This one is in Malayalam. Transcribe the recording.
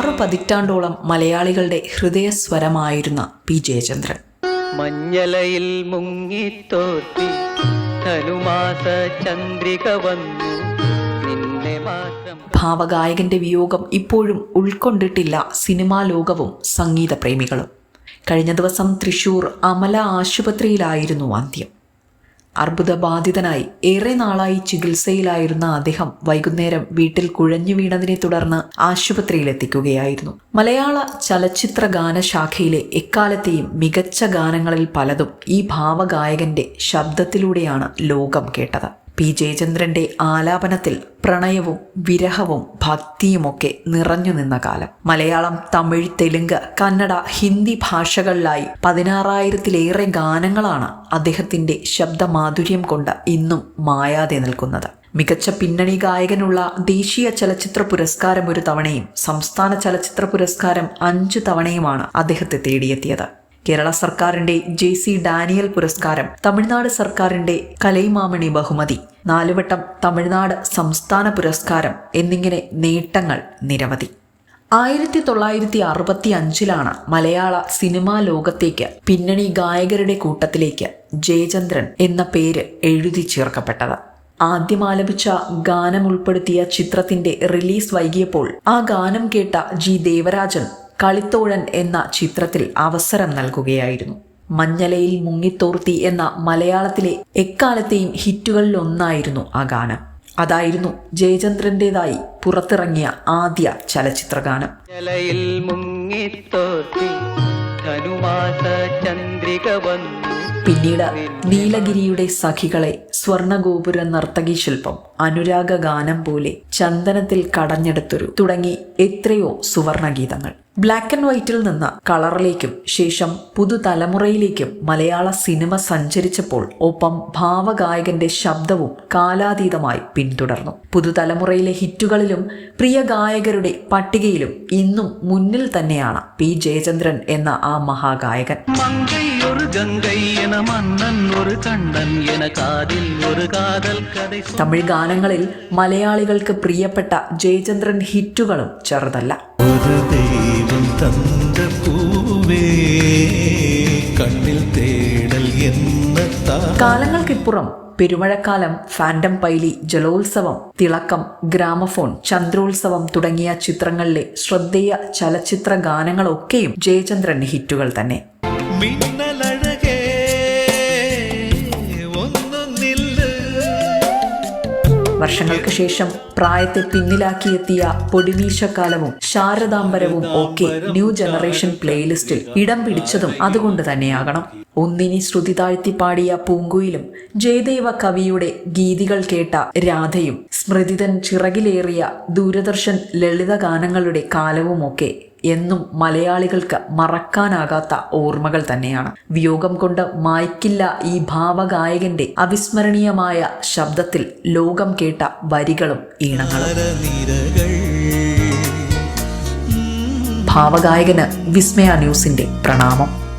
ആറു പതിറ്റാണ്ടോളം മലയാളികളുടെ ഹൃദയസ്വരമായിരുന്ന പി ജയചന്ദ്രൻ. മഞ്ഞലയിൽ മുങ്ങിത്തോർത്തി ധനുമാസ ചന്ദ്രിക വന്നു. ഭാവഗായകന്റെ വിയോഗം ഇപ്പോഴും ഉൾക്കൊണ്ടിട്ടില്ല സിനിമാ ലോകവും സംഗീത പ്രേമികളും കഴിഞ്ഞ ദിവസം തൃശൂർ അമല ആശുപത്രിയിലായിരുന്നു അന്ത്യം. അർബുദബാധിതനായി ഏറെ നാളായി ചികിത്സയിലായിരുന്ന അദ്ദേഹം വൈകുന്നേരം വീട്ടിൽ കുഴഞ്ഞു വീണതിനെ തുടർന്ന് ആശുപത്രിയിലെത്തിക്കുകയായിരുന്നു. മലയാള ചലച്ചിത്ര ഗാനശാഖയിലെ എക്കാലത്തെയും മികച്ച ഗാനങ്ങളിൽ പലതും ഈ ഭാവഗായകന്റെ ശബ്ദത്തിലൂടെയാണ് ലോകം കേട്ടത്. പി. ജയചന്ദ്രന്റെ ആലാപനത്തിൽ പ്രണയവും വിരഹവും ഭക്തിയുമൊക്കെ നിറഞ്ഞു നിന്ന കാലം. മലയാളം തമിഴ് തെലുങ്ക് കന്നഡ ഹിന്ദി ഭാഷകളിലായി പതിനാറായിരത്തിലേറെ ഗാനങ്ങളാണ് അദ്ദേഹത്തിന്റെ ശബ്ദമാധുര്യം കൊണ്ട് ഇന്നും മായാതെ നിൽക്കുന്നത്. മികച്ച പിന്നണി ഗായകനുള്ള ദേശീയ ചലച്ചിത്ര പുരസ്കാരം ഒരു തവണയും സംസ്ഥാന ചലച്ചിത്ര പുരസ്കാരം അഞ്ചു തവണയുമാണ് അദ്ദേഹത്തെ തേടിയെത്തിയത്. കേരള സർക്കാരിന്റെ ജെ സി ഡാനിയൽ പുരസ്കാരം തമിഴ്നാട് സർക്കാരിന്റെ കലൈമാമണി ബഹുമതി നാലുവട്ടം തമിഴ്നാട് സംസ്ഥാന പുരസ്കാരം എന്നിങ്ങനെ നേട്ടങ്ങൾ നിരവധി. ആയിരത്തി തൊള്ളായിരത്തി അറുപത്തി അഞ്ചിലാണ് മലയാള സിനിമാ ലോകത്തേക്ക് പിന്നണി ഗായകരുടെ കൂട്ടത്തിലേക്ക് ജയചന്ദ്രൻ എന്ന പേര് എഴുതി ചേർക്കപ്പെട്ടത്. ആദ്യം ആലപിച്ച ഗാനം ഉൾപ്പെടുത്തിയ ചിത്രത്തിന്റെ റിലീസ് വൈകിയപ്പോൾ ആ ഗാനം കേട്ട ജി ദേവരാജൻ കളിത്തോഴൻ എന്ന ചിത്രത്തിൽ അവസരം നൽകുകയായിരുന്നു. മഞ്ഞലയിൽ മുങ്ങിത്തോർത്തി എന്ന മലയാളത്തിലെ എക്കാലത്തെയും ഹിറ്റുകളിലൊന്നായിരുന്നു ആ ഗാനം. അതായിരുന്നു ജയചന്ദ്രന്റെതായി പുറത്തിറങ്ങിയ ആദ്യ ചലച്ചിത്ര ഗാനം പിന്നീട് നീലഗിരിയുടെ സഖികളെ സ്വർണഗോപുര നർത്തകി ശില്പം അനുരാഗ ഗാനം പോലെ ചന്ദനത്തിൽ കടഞ്ഞെടുത്തൊരു തുടങ്ങി എത്രയോ സുവർണഗീതങ്ങൾ. ബ്ലാക്ക് ആൻഡ് വൈറ്റിൽ നിന്ന് കളറിലേക്കും ശേഷം പുതുതലമുറയിലേക്കും മലയാള സിനിമ സഞ്ചരിച്ചപ്പോൾ ഒപ്പം ഭാവഗായകന്റെ ശബ്ദവും കാലാതീതമായി പിന്തുടർന്നു. പുതുതലമുറയിലെ ഹിറ്റുകളിലും പ്രിയ ഗായകരുടെ പട്ടികയിലും ഇന്നും മുന്നിൽ തന്നെയാണ് പി ജയചന്ദ്രൻ എന്ന ആ മഹാഗായകൻ. തമിഴ് ஒரு ഗാനങ്ങളിൽ മലയാളികൾക്ക് പ്രിയപ്പെട്ട ജയചന്ദ്രൻ ഹിറ്റുകളും ചെറുതല്ല. കാലങ്ങൾക്കിപ്പുറം പെരുമഴക്കാലം ഫാൻഡം പൈലി ജലോത്സവം തിളക്കം ഗ്രാമഫോൺ ചന്ദ്രോത്സവം തുടങ്ങിയ ചിത്രങ്ങളിലെ ശ്രദ്ധേയ ചലച്ചിത്ര ഗാനങ്ങളൊക്കെയും ജയചന്ദ്രൻ ഹിറ്റുകൾ തന്നെ. വർഷങ്ങൾക്ക് ശേഷം പ്രായത്തെ പിന്നിലാക്കിയെത്തിയ പൊടിമീശക്കാലവും ശാരദാംബരവും ഒക്കെ ന്യൂ ജനറേഷൻ പ്ലേലിസ്റ്റിൽ ഇടം പിടിച്ചതും അതുകൊണ്ട് തന്നെയാകണം. ഒന്നിനി ശ്രുതി താഴ്ത്തി പാടിയ പൂങ്കുയിലും ജയദേവ കവിയുടെ ഗീതികൾ കേട്ട രാധയും സ്മൃതിതൻ ചിറകിലേറിയ ദൂരദർശൻ ലളിത ഗാനങ്ങളുടെ കാലവുമൊക്കെ എന്നും മലയാളികൾക്ക് മറക്കാനാകാത്ത ഓർമ്മകൾ തന്നെയാണ്. വിയോഗം കൊണ്ട് മായ്ക്കില്ല ഈ ഭാവഗായകന്റെ അവിസ്മരണീയമായ ശബ്ദത്തിൽ ലോകം കേട്ട വരികളും ഈണങ്ങളും. ഭാവഗായകന് വിസ്മയ ന്യൂസിന്റെ പ്രണാമം.